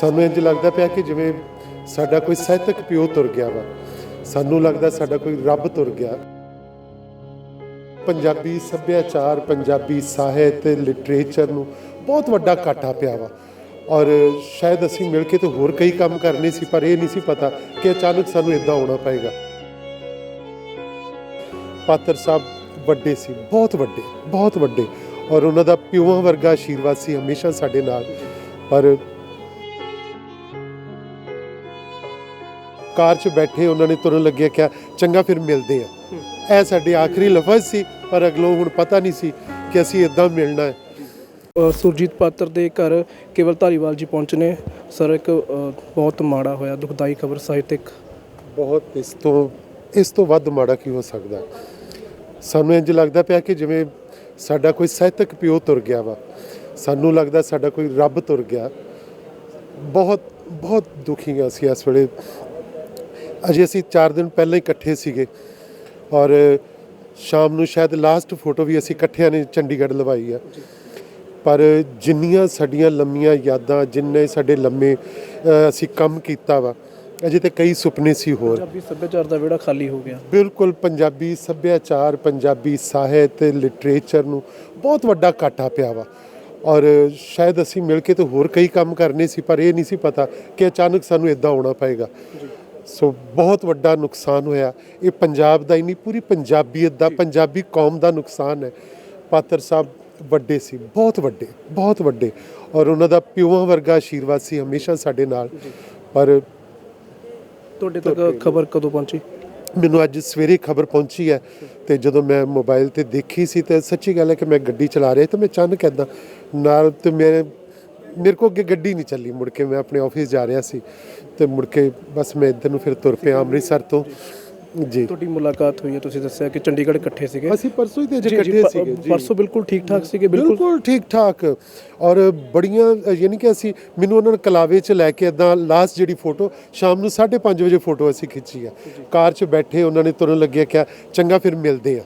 ਸਾਨੂੰ ਇੰਜ ਲੱਗਦਾ ਪਿਆ ਕਿ ਜਿਵੇਂ ਸਾਡਾ ਕੋਈ ਸਾਹਿਤਕ ਪਿਓ ਤੁਰ ਗਿਆ ਵਾ। ਸਾਨੂੰ ਲੱਗਦਾ ਸਾਡਾ ਕੋਈ ਰੱਬ ਤੁਰ ਗਿਆ। ਪੰਜਾਬੀ ਸੱਭਿਆਚਾਰ, ਪੰਜਾਬੀ ਸਾਹਿਤ ਲਿਟਰੇਚਰ ਨੂੰ ਬਹੁਤ ਵੱਡਾ ਘਾਟਾ ਪਿਆ ਵਾ। ਔਰ ਸ਼ਾਇਦ ਅਸੀਂ ਮਿਲ ਕੇ ਤੇ ਹੋਰ ਕਈ ਕੰਮ ਕਰਨੇ ਸੀ, ਪਰ ਇਹ ਨਹੀਂ ਸੀ ਪਤਾ ਕਿ ਅਚਾਨਕ ਸਾਨੂੰ ਇਦਾਂ ਹੋਣਾ ਪਏਗਾ। ਪਾਤਰ ਸਾਹਿਬ ਵੱਡੇ ਸੀ, ਬਹੁਤ ਵੱਡੇ ਬਹੁਤ ਵੱਡੇ। ਔਰ ਉਹਨਾਂ ਦਾ ਪਿਓਾਂ ਵਰਗਾ ਆਸ਼ੀਰਵਾਦ ਸੀ ਹਮੇਸ਼ਾ ਸਾਡੇ ਨਾਲ। ਪਰ ਕਾਰ 'ਚ ਬੈਠੇ ਉਹਨਾਂ ਨੇ ਤੁਰਨ ਲੱਗਿਆ ਕਿਹਾ ਚੰਗਾ ਫਿਰ ਮਿਲਦੇ ਆ। ਇਹ ਸਾਡੇ ਆਖਰੀ ਲਫ਼ਜ਼ ਸੀ ਪਰ ਅਗਲੋਂ ਹੁਣ ਪਤਾ ਨਹੀਂ ਸੀ ਕਿ ਅਸੀਂ ਇਦਾਂ ਮਿਲਣਾ ਹੈ। ਸੁਰਜੀਤ ਪਾਤਰ ਦੇ ਘਰ ਕੇਵਲ ਧਾਰੀਵਾਲ ਜੀ ਪਹੁੰਚੇ ਨੇ। ਸਰ ਇੱਕ ਬਹੁਤ ਮਾੜਾ ਹੋਇਆ ਦੁਖਦਾਈ ਖਬਰ ਸਾਹਿਤਿਕ। ਬਹੁਤ ਇਸ ਤੋਂ ਇਸ ਤੋਂ ਵੱਧ ਮਾੜਾ ਕੀ ਹੋ ਸਕਦਾ? ਸਾਨੂੰ ਇੰਜ ਲੱਗਦਾ ਪਿਆ ਕਿ ਜਿਵੇਂ ਸਾਡਾ ਕੋਈ ਸਾਹਿਤਕ ਪਿਓ ਤੁਰ ਗਿਆ ਵਾ ਸਾਨੂੰ ਲੱਗਦਾ ਸਾਡਾ ਕੋਈ ਰੱਬ ਤੁਰ ਗਿਆ। ਬਹੁਤ ਬਹੁਤ ਦੁਖੀ ਹਾਂ ਅਸੀਂ ਇਸ ਵੇਲੇ। ਅਜੇ ਅਸੀਂ 4 ਦਿਨ ਪਹਿਲਾਂ ਹੀ ਇਕੱਠੇ ਸੀਗੇ ਔਰ ਸ਼ਾਮ ਨੂੰ ਸ਼ਾਇਦ ਲਾਸਟ ਫੋਟੋ ਵੀ ਅਸੀਂ ਇਕੱਠਿਆਂ ਨੇ ਚੰਡੀਗੜ੍ਹ ਲਵਾਈ ਆ। ਪਰ ਜਿੰਨੀਆਂ ਸਾਡੀਆਂ ਲੰਮੀਆਂ ਯਾਦਾਂ ਜਿੰਨੇ ਸਾਡੇ ਲੰਮੇ ਅਸੀਂ ਕੰਮ ਕੀਤਾ ਵਾ ਅਜੇ ਤੇ ਕਈ ਸੁਪਨੇ ਸੀ ਹੋਰ। ਪੰਜਾਬੀ ਸੱਭਿਆਚਾਰ ਦਾ ਵਿਹੜਾ ਖਾਲੀ ਹੋ ਗਿਆ। ਬਿਲਕੁਲ ਪੰਜਾਬੀ ਸੱਭਿਆਚਾਰ ਪੰਜਾਬੀ ਸਾਹਿਤ ਲਿਟਰੇਚਰ ਨੂੰ ਬਹੁਤ ਵੱਡਾ ਘਾਟਾ ਪਿਆ ਵਾ। ਔਰ ਸ਼ਾਇਦ ਅਸੀਂ ਮਿਲ ਕੇ ਤੇ ਹੋਰ ਕਈ ਕੰਮ ਕਰਨੇ ਸੀ ਪਰ ਇਹ ਨਹੀਂ ਸੀ ਪਤਾ ਕਿ ਅਚਾਨਕ ਸਾਨੂੰ ਇਦਾਂ ਹੋਣਾ ਪਏਗਾ। ਸੋ ਬਹੁਤ ਵੱਡਾ ਨੁਕਸਾਨ ਹੋਇਆ। ਇਹ ਪੰਜਾਬ ਦਾ ਹੀ ਨਹੀਂ ਪੂਰੀ ਪੰਜਾਬੀਅਤ ਦਾ ਪੰਜਾਬੀ ਕੌਮ ਦਾ ਨੁਕਸਾਨ ਹੈ। ਪਾਤਰ ਸਾਹਿਬ ਵੱਡੇ ਸੀ ਬਹੁਤ ਵੱਡੇ ਬਹੁਤ ਵੱਡੇ। ਔਰ ਉਹਨਾਂ ਦਾ ਪਿਓਾਂ ਵਰਗਾ ਆਸ਼ੀਰਵਾਦ ਸੀ ਹਮੇਸ਼ਾ ਸਾਡੇ ਨਾਲ। ਪਰ ਤੁਹਾਡੇ ਤੱਕ ਖਬਰ ਕਦੋਂ ਪਹੁੰਚੀ? ਮੈਨੂੰ ਅੱਜ ਸਵੇਰੇ ਖਬਰ ਪਹੁੰਚੀ ਹੈ ਤੇ ਜਦੋਂ ਮੈਂ ਮੋਬਾਈਲ ਤੇ ਦੇਖੀ ਸੀ ਤੇ ਸੱਚੀ ਗੱਲ ਹੈ ਕਿ ਮੈਂ ਗੱਡੀ ਚਲਾ ਰਿਹਾ ਤੇ ਮੈਂ ਅਚਾਨਕ ਏਦਾਂ ਨਾਲ ਤੇ ਮੇਰੇ ਮੇਰੇ ਕੋ ਅੱਗੇ ਗੱਡੀ ਨਹੀਂ ਚੱਲੀ। ਮੁੜ ਕੇ ਮੈਂ ਆਪਣੇ ਆਫਿਸ ਜਾ ਰਿਹਾ ਸੀ ਤੇ ਮੁੜ ਕੇ ਬਸ ਮੈਂ ਇੱਧਰ ਨੂੰ ਫਿਰ ਤੁਰ ਪਿਆ ਅੰਮ੍ਰਿਤਸਰ ਤੋਂ। ਜੀ। ਤੁਹਾਡੀ ਮੁਲਾਕਾਤ ਹੋਈ ਹੈ ਤੁਸੀਂ ਦੱਸਿਆ ਕਿ ਚੰਡੀਗੜ੍ਹ ਇਕੱਠੇ ਸੀਗੇ। ਅਸੀਂ ਪਰਸੋਂ ਹੀ ਤੇ ਜੀ, ਜੀ, ਇਕੱਠੇ ਸੀਗੇ ਜੀ। ਪਰਸੋਂ ਬਿਲਕੁਲ ਠੀਕ ਠਾਕ ਸੀਗੇ ਬਿਲਕੁਲ। ਬਿਲਕੁਲ ਠੀਕ ਠਾਕ। ਔਰ ਬੜੀਆਂ ਯਾਨੀ ਕਿ ਅਸੀਂ ਮੈਨੂੰ ਉਹਨਾਂ ਨੇ ਕਲਾਵੇ 'ਚ ਲੈ ਕੇ ਇਦਾਂ ਲਾਸਟ ਜਿਹੜੀ ਫੋਟੋ ਸ਼ਾਮ ਨੂੰ 5:30 ਵਜੇ ਫੋਟੋ ਅਸੀਂ ਖਿੱਚੀ ਆ। ਕਾਰ 'ਚ ਬੈਠੇ ਉਹਨਾਂ ਨੇ ਤੁਰਨ ਲੱਗਿਆ ਕਿਹਾ ਚੰਗਾ ਫਿਰ ਮਿਲਦੇ ਆ।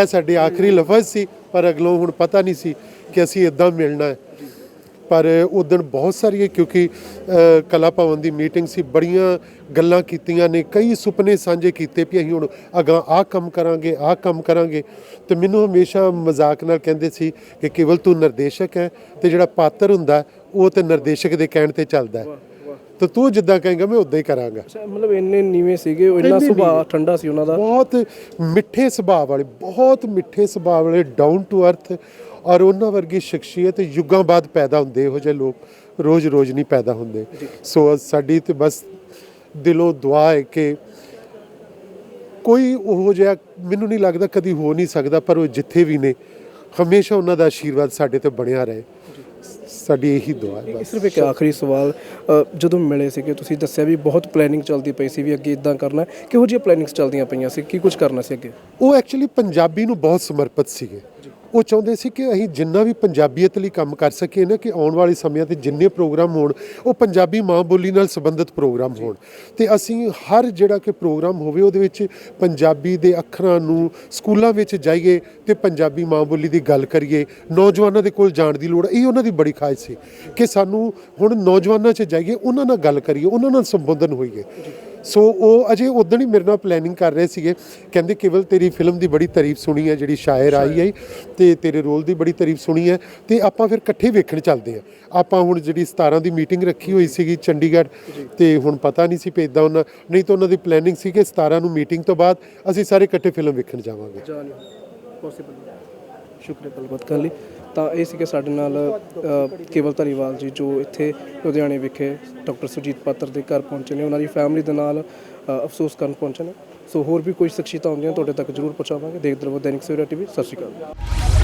ਇਹ ਸਾਡੇ ਆਖਰੀ ਲਫ਼ਜ਼ ਸੀ ਪਰ ਅਗਲੋਂ ਹੁਣ ਪਤਾ ਨਹੀਂ ਸੀ ਕਿ ਅਸੀਂ ਇਦਾਂ ਮਿਲਣਾ ਹੈ। ਪਰ ਉਦੋਂ ਬਹੁਤ ਸਾਰੀਆਂ ਕਿਉਂਕਿ ਕਲਾ ਭਵਨ ਦੀ ਮੀਟਿੰਗ ਸੀ ਬੜੀਆਂ ਗੱਲਾਂ ਕੀਤੀਆਂ ਨੇ ਕਈ ਸੁਪਨੇ ਸਾਂਝੇ ਕੀਤੇ ਵੀ ਅਸੀਂ ਹੁਣ ਅਗਾਂ ਆਹ ਕੰਮ ਕਰਾਂਗੇ ਆਹ ਕੰਮ ਕਰਾਂਗੇ। ਤੇ ਮੈਨੂੰ ਹਮੇਸ਼ਾ ਮਜ਼ਾਕ ਨਾਲ ਕਹਿੰਦੇ ਸੀ ਕਿ ਕੇਵਲ ਤੂੰ ਨਿਰਦੇਸ਼ਕ ਹੈ ਤੇ ਜਿਹੜਾ ਪਾਤਰ ਹੁੰਦਾ ਉਹ ਤੇ ਨਿਰਦੇਸ਼ਕ ਦੇ ਕਹਿਣ ਤੇ ਚੱਲਦਾ ਹੈ। ਤੇ ਤੂੰ ਜਿੱਦਾਂ ਕਹੇਂਗਾ ਮੈਂ ਉਦਾਂ ਹੀ ਕਰਾਂਗਾ। ਮਤਲਬ ਇੰਨੇ ਨੀਵੇਂ ਸੀਗੇ ਉਹ ਇੰਨਾ ਸੁਭਾਅ। ਠੰਡਾ ਸੀ ਉਹਨਾਂ ਦਾ। ਬਹੁਤ ਮਿੱਠੇ ਸੁਭਾਅ ਵਾਲੇ ਬਹੁਤ ਮਿੱਠੇ ਸੁਭਾਅ ਵਾਲੇ ਡਾਊਨ ਟੂ ਅਰਥ ਔਰ ਉਹਨਾਂ ਵਰਗੀ ਸ਼ਖਸੀਅਤ ਯੁੱਗਾਂ ਬਾਅਦ ਪੈਦਾ ਹੁੰਦੇ ਇਹੋ ਜਿਹੇ ਲੋਕ ਰੋਜ਼-ਰੋਜ਼ ਨਹੀਂ ਪੈਦਾ ਹੁੰਦੇ। ਸੋ ਸਾਡੀ ਤੇ ਬਸ ਦਿਲੋਂ ਦੁਆ ਹੈ ਕਿ ਕੋਈ ਉਹੋ ਜਿਹਾ ਮੈਨੂੰ ਨਹੀਂ ਲੱਗਦਾ ਕਦੀ ਹੋ ਨਹੀਂ ਸਕਦਾ ਪਰ ਉਹ ਜਿੱਥੇ ਵੀ ਨੇ ਹਮੇਸ਼ਾ ਉਹਨਾਂ ਦਾ ਆਸ਼ੀਰਵਾਦ ਸਾਡੇ ਤੇ ਬਣਿਆ ਰਹੇ। ਸਾਡੀ ਇਹੀ ਦੁਆ ਹੈ ਬਸ। ਸਿਰਫ ਇੱਕ ਆਖਰੀ ਸਵਾਲ ਜਦੋਂ ਮਿਲੇ ਸੀਗੇ ਤੁਸੀਂ ਦੱਸਿਆ ਵੀ ਬਹੁਤ ਪਲੈਨਿੰਗ ਚੱਲਦੀ ਪਈ ਸੀ ਵੀ ਅੱਗੇ ਇਦਾਂ ਕਰਨਾ। ਕਿਹੋ ਜਿਹੀਆਂ ਪਲੈਨਿੰਗਸ ਚੱਲਦੀਆਂ ਪਈਆਂ ਸੀ? ਕੀ ਕੁਝ ਕਰਨਾ ਸੀ ਅੱਗੇ? ਉਹ ਐਕਚੁਅਲੀ ਪੰਜਾਬੀ ਨੂੰ ਬਹੁਤ ਸਮਰਪਿਤ ਸੀਗੇ। ਉਹ ਚਾਹੁੰਦੇ ਸੀ ਕਿ ਅਸੀਂ ਜਿੰਨਾ ਵੀ ਪੰਜਾਬੀਅਤ ਲਈ ਕੰਮ ਕਰ ਸਕੀਏ ਨਾ ਕਿ ਆਉਣ ਵਾਲੇ ਸਮਿਆਂ ਤੇ ਜਿੰਨੇ ਪ੍ਰੋਗਰਾਮ ਹੋਣ ਉਹ ਪੰਜਾਬੀ ਮਾਂ ਬੋਲੀ ਨਾਲ ਸੰਬੰਧਿਤ ਪ੍ਰੋਗਰਾਮ ਹੋਣ। ਤੇ ਅਸੀਂ ਹਰ ਜਿਹੜਾ ਕਿ ਪ੍ਰੋਗਰਾਮ ਹੋਵੇ ਉਹਦੇ ਵਿੱਚ ਪੰਜਾਬੀ ਦੇ ਅੱਖਰਾਂ ਨੂੰ ਸਕੂਲਾਂ ਵਿੱਚ ਜਾਈਏ ਤੇ ਪੰਜਾਬੀ ਮਾਂ ਬੋਲੀ ਦੀ ਗੱਲ ਕਰੀਏ ਨੌਜਵਾਨਾਂ ਦੇ ਕੋਲ ਜਾਣ ਦੀ ਲੋੜ। ਇਹ ਉਹਨਾਂ ਦੀ ਬੜੀ ਖਾਹਿਸ਼ ਸੀ ਕਿ ਸਾਨੂੰ ਹੁਣ ਨੌਜਵਾਨਾਂ 'ਚ ਜਾਈਏ ਉਹਨਾਂ ਨਾਲ ਗੱਲ ਕਰੀਏ ਉਹਨਾਂ ਨਾਲ ਸੰਬੋਧਨ ਹੋਈਏ। ਸੋ ਉਹ ਅਜੇ ਉਦੋਂ ਹੀ ਮੇਰੇ ਨਾਲ ਪਲੈਨਿੰਗ ਕਰ ਰਹੇ ਸੀਗੇ। ਕਹਿੰਦੇ ਕੇਵਲ ਤੇਰੀ ਫਿਲਮ ਦੀ ਬੜੀ ਤਾਰੀਫ ਸੁਣੀ ਹੈ ਜਿਹੜੀ ਸ਼ਾਇਰ ਆਈ ਹੈ। ਤੇ ਤੇਰੇ ਰੋਲ ਦੀ ਬੜੀ ਤਾਰੀਫ ਸੁਣੀ ਹੈ। ਤੇ ਆਪਾਂ ਫਿਰ ਇਕੱਠੇ ਵੇਖਣ ਚੱਲਦੇ ਆ ਆਪਾਂ ਹੁਣ ਜਿਹੜੀ 17 ਦੀ ਮੀਟਿੰਗ ਰੱਖੀ ਹੋਈ ਸੀਗੀ ਚੰਡੀਗੜ੍ਹ ਤੇ ਹੁਣ ਪਤਾ ਨਹੀਂ ਸੀ ਕਿ ਇਦਾਂ ਉਹਨਾਂ ਨਹੀਂ ਤਾਂ ਉਹਨਾਂ ਦੀ ਪਲੈਨਿੰਗ ਸੀ ਕਿ 17 ਨੂੰ ਮੀਟਿੰਗ ਤੋਂ ਬਾਅਦ ਅਸੀਂ ਸਾਰੇ ਇਕੱਠੇ ਫਿਲਮ ਵੇਖਣ ਜਾਵਾਂਗੇ। ਪੋਸੀਬਲ ਸ਼ੁਕਰੀਆ ਗੱਲਬਾਤ ਕਰਨ ਲਈ। ਤਾਂ ਇਹ ਸੀਗੇ ਸਾਡੇ ਨਾਲ ਕੇਵਲ ਧਾਰੀਵਾਲ ਜੀ, ਜੋ ਇੱਥੇ ਲੁਧਿਆਣੇ ਵਿਖੇ ਡਾਕਟਰ ਸੁਜੀਤ ਪਾਤਰ ਦੇ ਘਰ ਪਹੁੰਚੇ ਨੇ। ਉਹਨਾਂ ਦੀ ਫੈਮਿਲੀ ਦੇ ਨਾਲ ਅਫਸੋਸ ਕਰਨ ਪਹੁੰਚੇ ਨੇ। ਸੋ ਹੋਰ ਵੀ ਕੋਈ ਸ਼ਖਸੀਅਤਾਂ ਹੁੰਦੀਆਂ, ਤੁਹਾਡੇ ਤੱਕ ਜ਼ਰੂਰ ਪਹੁੰਚਾਵਾਂਗੇ। ਦੇਖਦੇ ਰਹੋ ਦੈਨਿਕ ਸਵੇਰਾ ਟੀਵੀ। ਸਤਿ ਸ਼੍ਰੀ ਅਕਾਲ।